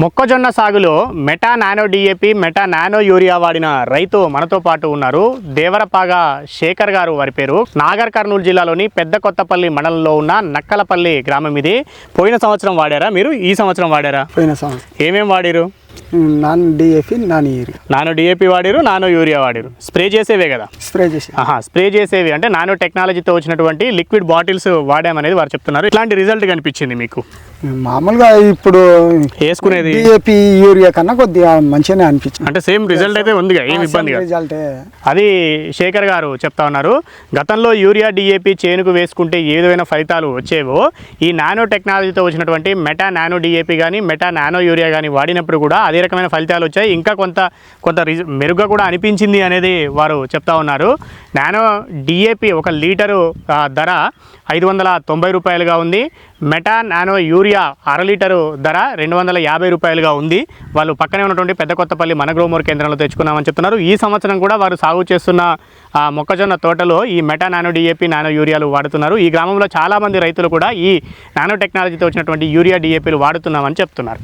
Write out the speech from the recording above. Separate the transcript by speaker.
Speaker 1: మొక్కజొన్న సాగులో meta nano DAP meta nano urea వాడిన రైతు మనతో పాటు ఉన్నారు. దేవరపాగా శేఖర్ గారు వారి పేరు. నాగర్ కర్నూలు జిల్లాలోని పెద్ద కొత్తపల్లి మండలంలో ఉన్న నక్కలపల్లి గ్రామం ఇది. పోయిన సంవత్సరం వాడారా మీరు? ఈ సంవత్సరం వాడారా?
Speaker 2: పోయిన సంవత్సరం.
Speaker 1: ఏమేం వాడిరు?
Speaker 2: Nano DAP nano urea.
Speaker 1: Nano DAP వాడిరు nano urea వాడిరు. స్ప్రే చేసేవే కదా?
Speaker 2: స్ప్రే చేసి
Speaker 1: ఆహా స్ప్రే చేసేవి. అంటే నానో టెక్నాలజీతో వచ్చినటువంటి లిక్విడ్ బాటిల్స్ వాడామనేది వారు చెప్తున్నారు. ఇట్లాంటి రిజల్ట్ కనిపించింది మీకు?
Speaker 2: మామూలుగా ఇప్పుడు
Speaker 1: వేసుకునేది.
Speaker 2: డిఏపి యూరియా కన్నా కొద్దిగా మంచిగానే అనిపించింది.
Speaker 1: అంటే సేమ్ రిజల్ట్ అయితే ఉందిగా ఏం ఇబ్బంది కాదు.
Speaker 2: రిజల్టే
Speaker 1: అది శేఖర్ గారు చెప్తా ఉన్నారు గతంలో యూరియా డిఏపి చేనుకు వేసుకుంటే ఏ విధమైన ఫలితాలు వచ్చేవో ఈ నానో టెక్నాలజీతో వచ్చినటువంటి మెటా నానో డిఏపి కానీ మెటా నానో యూరియా కానీ వాడినప్పుడు కూడా అదే రకమైన ఫలితాలు వచ్చాయి. ఇంకా కొంత కొంత మెరుగ్గా కూడా అనిపించింది అనేది వారు చెప్తా ఉన్నారు. నానో డిఏపి ఒక లీటరు ధర ఐదు వందల తొంభై రూపాయలుగా ఉంది. మెటా నానో యూరియా అర లీటరు ధర రెండు వందల యాభై రూపాయలుగా ఉంది. వాళ్ళు పక్కనే ఉన్నటువంటి పెద్ద కొత్తపల్లి మనగ్రోమూర్ కేంద్రంలో తెచ్చుకున్నామని చెప్తున్నారు. ఈ సంవత్సరం కూడా వారు సాగు చేస్తున్న మొక్కజొన్న తోటలో ఈ మెటా నానో డిఏపి నానో యూరియాలు వాడుతున్నారు. ఈ గ్రామంలో చాలామంది రైతులు కూడా ఈ నానో టెక్నాలజీతో వచ్చినటువంటి యూరియా డిఏపీలు వాడుతున్నామని చెప్తున్నారు.